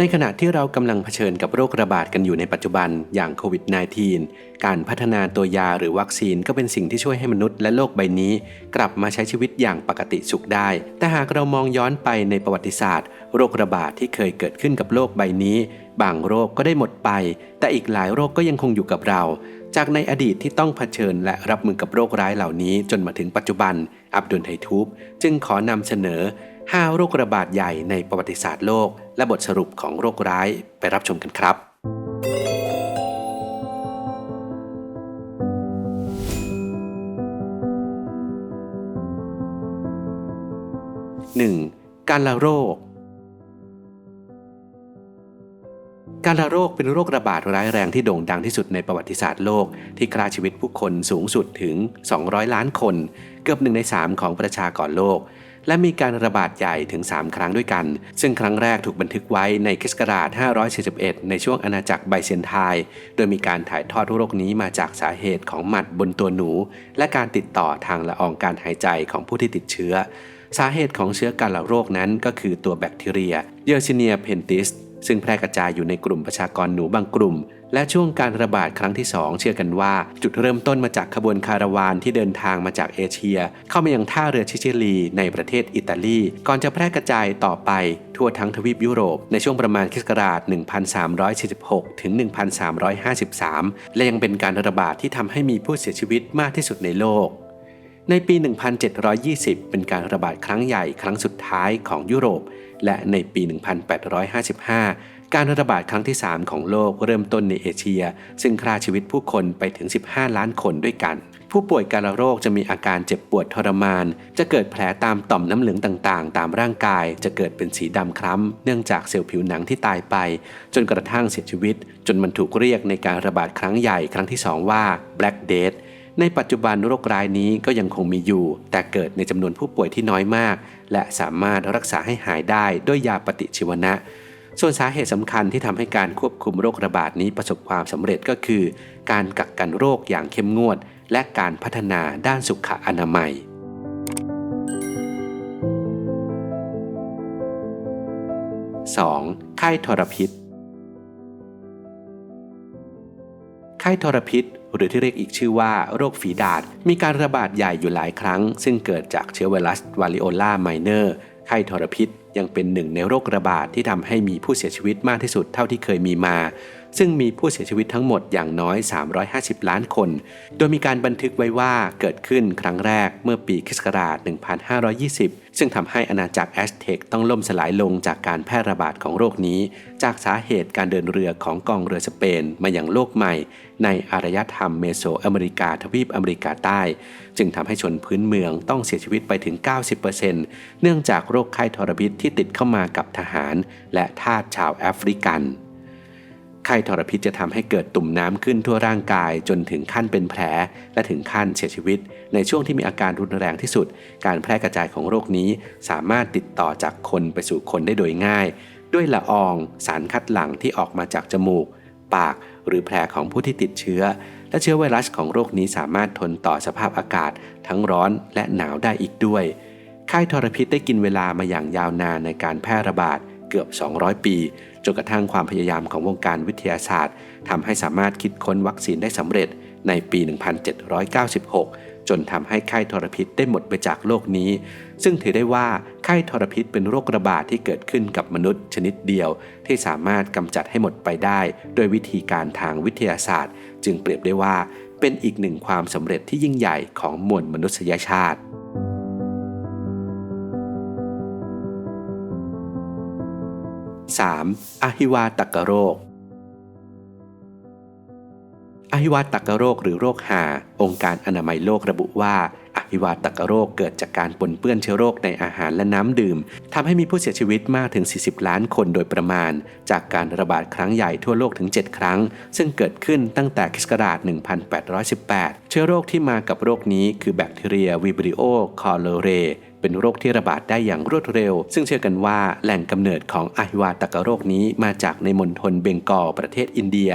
ในขณะที่เรากำลังเผชิญกับโรคระบาดกันอยู่ในปัจจุบันอย่างโควิด -19 การพัฒนาตัวยาหรือวัคซีนก็เป็นสิ่งที่ช่วยให้มนุษย์และโลกใบนี้ กลับมาใช้ชีวิตอย่างปกติสุขได้ แต่หากเรามองย้อนไปในประวัติศาสตร์ โรคระบาดที่เคยเกิดขึ้นกับโลกใบนี้ บางโรคก็ได้หมดไป แต่อีกหลายโรคก็ยังคงอยู่กับเรา จากในอดีตที่ต้องเผชิญและรับมือกับโรคร้ายเหล่านี้ จนมาถึงปัจจุบัน อับดุลไททูบจึงขอนำเสนอ 5 โรคระบาดใหญ่ในประวัติศาสตร์โลก และบทสรุปของโรคร้ายไปรับชมกันครับ 1. การละโรค การละโรคเป็นโรคระบาดร้ายแรงที่โด่งดังที่สุดในประวัติศาสตร์โลก ที่ฆ่าชีวิตผู้คนสูงสุดถึง 200 ล้านคน เกือบหนึ่งใน 3 ของประชากรโลก และมีการระบาดใหญ่ถึง 3 ครั้งด้วยกัน ซึ่งครั้งแรกถูกบันทึกไว้ในคริสต์ศักราช541 ในช่วงอาณาจักรไบเซนไทย โดยมีการถ่ายทอดโรคนี้มาจากสาเหตุของหมัดบนตัวหนู และการติดต่อทางละอองการหายใจของผู้ที่ติดเชื้อ สาเหตุของเชื้อกาฬโรคนั้นก็คือตัวแบคทีเรียเยอร์ชิเนียเพนติส ซึ่งแพร่กระจายอยู่ในกลุ่มประชากรหนูบางกลุ่ม และช่วงการระบาดครั้งที่ 2 เชื่อกันว่า จุดเริ่มต้นมาจากขบวนคาราวานที่เดินทางมาจากเอเชีย เข้ามายังท่าเรือชิชิลี ในประเทศอิตาลี ก่อนจะแพร่กระจายต่อไป ทั่วทั้งทวีปยุโรป ในช่วงประมาณคริสต์ศักราช1346 ถึง 1353 และยังเป็นการระบาดที่ทำให้มีผู้เสียชีวิตมากที่สุดในโลกในปี 1720 เป็นการระบาดครั้งใหญ่ครั้งสุดท้ายของยุโรป และในปี 1855 การระบาดครั้งที่ 3 ของโลกเริ่มต้นในเอเชีย ซึ่งฆ่าชีวิตผู้คนไปถึง 15 ล้านคนด้วยกัน ผู้ป่วยการโรคจะมีอาการเจ็บปวดทรมาน จะเกิดแผลตามต่อมน้ำเหลืองต่างๆ ตามร่างกาย จะเกิดเป็นสีดำคล้ำ เนื่องจากเซลล์ผิวหนังที่ตายไป จนกระทั่งเสียชีวิต จนมันถูกเรียกในการระบาดครั้งใหญ่ครั้งที่ 2 ว่า Black Death ในปัจจุบันโรคร้ายนี้ก็ยังคงมีอยู่ แต่เกิดในจำนวนผู้ป่วยที่น้อยมาก และสามารถรักษาให้หายได้ด้วยยาปฏิชีวนะ ส่วนสาเหตุสำคัญที่ทำให้การควบคุมโรคระบาดนี้ประสบความสำเร็จก็คือ การกักกันโรคอย่างเข้มงวด และการพัฒนาด้านสุขอนามัย 2. ไข้ทรพิษ ไข้ทรพิษ หรือที่เรียกอีกชื่อว่าโรคฝีดาษมีการระบาดใหญ่อยู่หลายครั้ง ซึ่งเกิดจากเชื้อไวรัสวาริโอลาไมเนอร์ ไข้ทรพิษ ยังเป็นหนึ่งในโรคระบาดที่ทำให้มีผู้เสียชีวิตมากที่สุดเท่าที่เคยมีมา ซึ่งมีผู้เสียชีวิตทั้งหมดอย่างน้อย 350 ล้านคน โดยมีการบันทึกไว้ว่าเกิดขึ้นครั้งแรกเมื่อปีคริสต์ศักราช1520 ซึ่งทำให้อาณาจักรแอสเท็กต้องล่มสลายลงจากการแพร่ระบาดของโรคนี้ จากสาเหตุการเดินเรือของกองเรือสเปนมาอย่างโลกใหม่ ในอารยธรรมเมโสอเมริกาทวีปอเมริกาใต้ จึงทำให้ชนพื้นเมืองต้องเสียชีวิตไปถึง 90%เนื่องจากโรคไข้ทรพิษที่ติดเข้ามากับทหาร และทาสชาวแอฟริกัน ไข้ทรพิษจะทำให้เกิดตุ่มน้ำขึ้นทั่วร่างกายจนถึงขั้นเป็นแผล และถึงขั้นเสียชีวิต ในช่วงที่มีอาการรุนแรงที่สุด การแพร่กระจายของโรคนี้สามารถติดต่อจากคนไปสู่คนได้โดยง่าย ด้วยละออง สารคัดหลั่งที่ออกมาจากจมูก ปากหรือแผลของผู้ที่ติดเชื้อ และเชื้อไวรัสของโรคนี้สามารถทนต่อสภาพอากาศ ทั้งร้อนและหนาวได้อีกด้วยไข้ทรพิษได้กินเวลามาอย่างยาวนานในการแพร่ระบาด เกือบ 200 ปีจนกระทั่งความพยายามของวงการวิทยาศาสตร์ทำให้สามารถคิดค้นวัคซีนได้สำเร็จในปี 1796 จนทำให้ไข้ทรพิษได้หมดไปจากโลกนี้ ซึ่งถือได้ว่าไข้ทรพิษเป็นโรคระบาดที่เกิดขึ้นกับมนุษย์ชนิดเดียว ที่สามารถกำจัดให้หมดไปได้โดยวิธีการทางวิทยาศาสตร์ จึงเปรียบได้ว่าเป็นอีกหนึ่งความสำเร็จที่ยิ่งใหญ่ของมวลมนุษยชาติ 3. อหิวาตกโรค อหิวาตกโรคหรือโรคหา องค์การอนามัยโลกระบุว่าอหิวาตกโรคเกิดจากการปนเปื้อนเชื้อโรคในอาหารและน้ำดื่มทำให้มีผู้เสียชีวิตมากถึง 40 ล้านคนโดยประมาณ จากการระบาดครั้งใหญ่ทั่วโลกถึง 7 ครั้ง ซึ่งเกิดขึ้นตั้งแต่คิสต์ศักราช1818 เชื้อโรคที่มากับโรคนี้คือแบคทีเรียวิบริโอคอเลเร เป็นโรคที่ระบาดได้อย่างรวดเร็ว ซึ่งเชื่อกันว่าแหล่งกำเนิดของอหิวาตกโรคนี้มาจากในมณฑลเบงกอลประเทศอินเดีย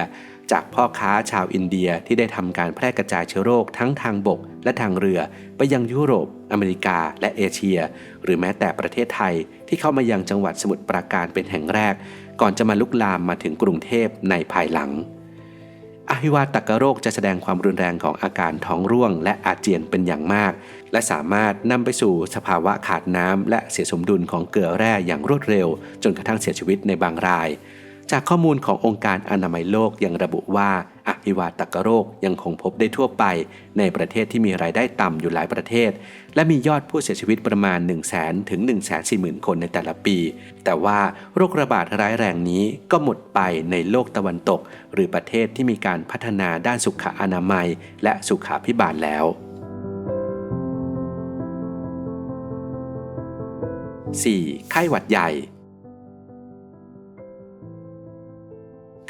จากพ่อค้าชาวอินเดียที่ได้ทำการแพร่กระจายเชื้อโรคทั้งทางบกและทางเรือ ไปยังยุโรป อเมริกา และเอเชีย หรือแม้แต่ประเทศไทยที่เข้ามายังจังหวัดสมุทรปราการเป็นแห่งแรก ก่อนจะมาลุกลามมาถึงกรุงเทพในภายหลัง อหิวาตกโรคจะแสดงความรุนแรงของอาการท้องร่วง และอาเจียนเป็นอย่างมาก และสามารถนำไปสู่สภาวะขาดน้ำและเสียสมดุลของเกลือแร่อย่างรวดเร็ว จนกระทั่งเสียชีวิตในบางราย จากข้อมูลขององค์การอนามัยโลกยังระบุว่า อหิวาตกโรคยังคงพบได้ทั่วไปในประเทศที่มีรายได้ต่ำอยู่หลายประเทศ และมียอดผู้เสียชีวิตประมาณ 1 0 0 0 0แถึง1 4 0 0 0 0 คนในแต่ละปี แต่ว่าโรคระบาดร้ายแรงนี้ก็หมดไปในโลกตะวันตก หรือประเทศที่มีการพัฒนาด้านสุขอนามัย และสุขาพิบาลแล้ว 4. ไข้หวัดใหญ่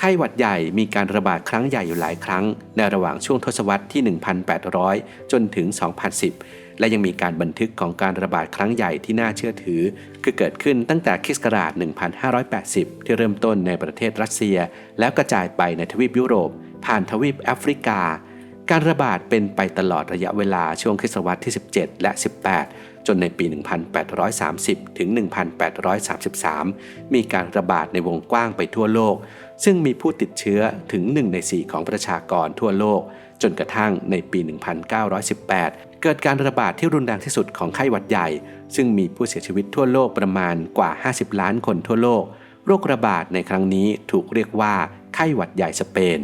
ข้หวัดใหญ่มีการระบาดครั้งใหญ่อยู่หลายครั้ง ในระหว่างช่วงทศวรรษที่ 1,800 จนถึง 2010 และยังมีการบันทึกของการระบาดครั้งใหญ่ที่น่าเชื่อถือ คือเกิดขึ้นตั้งแต่คริสต์ศักราช 1580 ที่เริ่มต้นในประเทศรัสเซีย แล้วกระจายไปในทวีปยุโรป ผ่านทวีปแอฟริกา การระบาดเป็นไปตลอดระยะเวลาช่วงคริสตศวรรษที่ 17 และ 18 จนในปี 1830 ถึง 1833 มีการระบาดในวงกว้างไปทั่วโลก ซึ่งมีผู้ติดเชื้อถึง 1 ใน 4 ของประชากรทั่วโลก จนกระทั่งในปี 1918 เกิดการระบาดที่รุนแรงที่สุดของไข้หวัดใหญ่ ซึ่งมีผู้เสียชีวิตทั่วโลกประมาณกว่า 50 ล้านคนทั่วโลก โรคระบาดในครั้งนี้ถูกเรียกว่าไข้หวัดใหญ่สเปน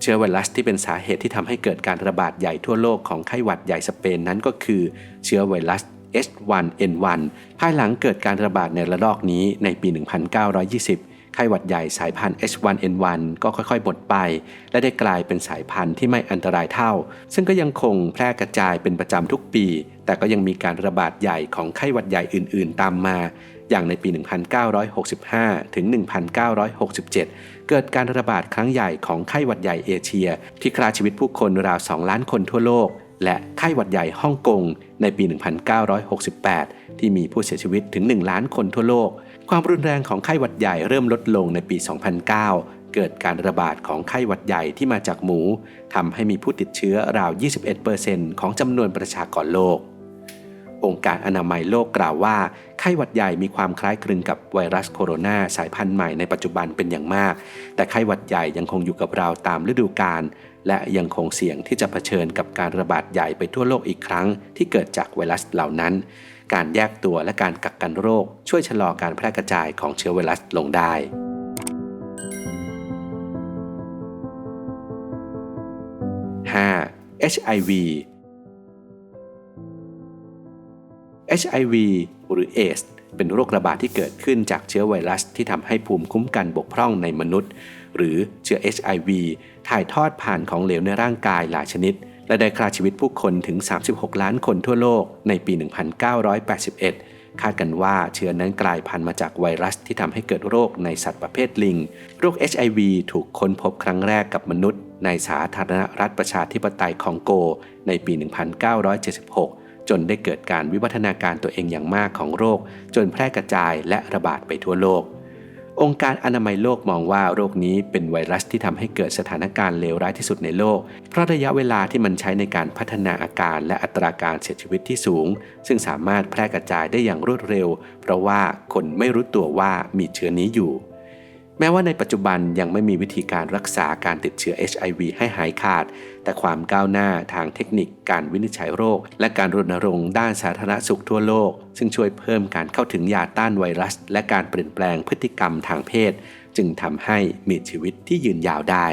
เชื้อไวรัสที่เป็นสาเหตุที่ทำให้เกิดการระบาดใหญ่ทั่วโลกของไข้หวัดใหญ่สเปนนั้นก็คือ เชื้อไวรัส H1N1 ภายหลังเกิดการระบาดในระลอกนี้ในปี 1920 ไข้หวัดใหญ่สายพันธุ์ H1N1 ก็ค่อยๆหมดไป และได้กลายเป็นสายพันธุ์ที่ไม่อันตรายเท่า ซึ่งก็ยังคงแพร่กระจายเป็นประจำทุกปี แต่ก็ยังมีการระบาดใหญ่ของไข้หวัดใหญ่อื่น ๆ ตามมา อย่างในปี 1965 ถึง 1967 เกิดการระบาดครั้งใหญ่ของไข้หวัดใหญ่เอเชีย ที่ฆ่าชีวิตผู้คนราว 2 ล้านคนทั่วโลก และไข้หวัดใหญ่ฮ่องกงในปี 1968 ที่มีผู้เสียชีวิตถึง 1 ล้านคนทั่วโลก ความรุนแรงของไข้หวัดใหญ่เริ่มลดลงในปี 2009เกิดการระบาดของไข้หวัดใหญ่ที่มาจากหมูทำให้มีผู้ติดเชื้อราว 21%ของจำนวนประชากรโลก องค์การอนามัยโลกกล่าวว่า ไข้หวัดใหญ่มีความคล้ายคลึงกับไวรัสโคโรนาสายพันธุ์ใหม่ในปัจจุบันเป็นอย่างมาก แต่ไข้หวัดใหญ่ยังคงอยู่กับเราตามฤดูกาลและยังคงเสี่ยงที่จะเผชิญกับการระบาดใหญ่ไปทั่วโลกอีกครั้ง ที่เกิดจากไวรัสเหล่านั้น การแยกตัวและการกักกันโรค ช่วยชะลอการแพร่กระจายของเชื้อไวรัสลงได้ 5. HIV HIV หรือ AIDS เป็นโรคระบาดที่เกิดขึ้นจากเชื้อไวรัสที่ทำให้ภูมิคุ้มกันบกพร่องในมนุษย์ หรือเชื้อ HIV ถ่ายทอดผ่านของเหลวในร่างกายหลายชนิด และได้ฆ่าชีวิตผู้คนถึง 36 ล้านคนทั่วโลกในปี 1981 คาดกันว่าเชื้อนั้นกลายพันธุ์มาจากไวรัสที่ทำให้เกิดโรคในสัตว์ประเภทลิง โรค HIV ถูกค้นพบครั้งแรกกับมนุษย์ ในสาธารณรัฐประชาธิปไตยคองโก ในปี 1976 จนได้เกิดการวิวัฒนาการตัวเองอย่างมากของโรค จนแพร่กระจายและระบาดไปทั่วโลก องค์การอนามัยโลกมองว่าโรคนี้เป็นไวรัสที่ทำให้เกิดสถานการณ์เลวร้ายที่สุดในโลก เพราะระยะเวลาที่มันใช้ในการพัฒนาอาการและอัตราการเสียชีวิตที่สูง ซึ่งสามารถแพร่กระจายได้อย่างรวดเร็ว เพราะว่าคนไม่รู้ตัวว่ามีเชื้อนี้อยู่ แม้ว่าในปัจจุบันยังไม่มีวิธีการรักษาการติดเชื้อ HIV ให้หายขาด แต่ความก้าวหน้าทางเทคนิคการวินิจฉัยโรค และการรณรงค์ด้านสาธารณสุขทั่วโลก ซึ่งช่วยเพิ่มการเข้าถึงยาต้านไวรัส และการเปลี่ยนแปลงพฤติกรรมทางเพศ จึงทำให้มีชีวิตที่ยืนยาวได้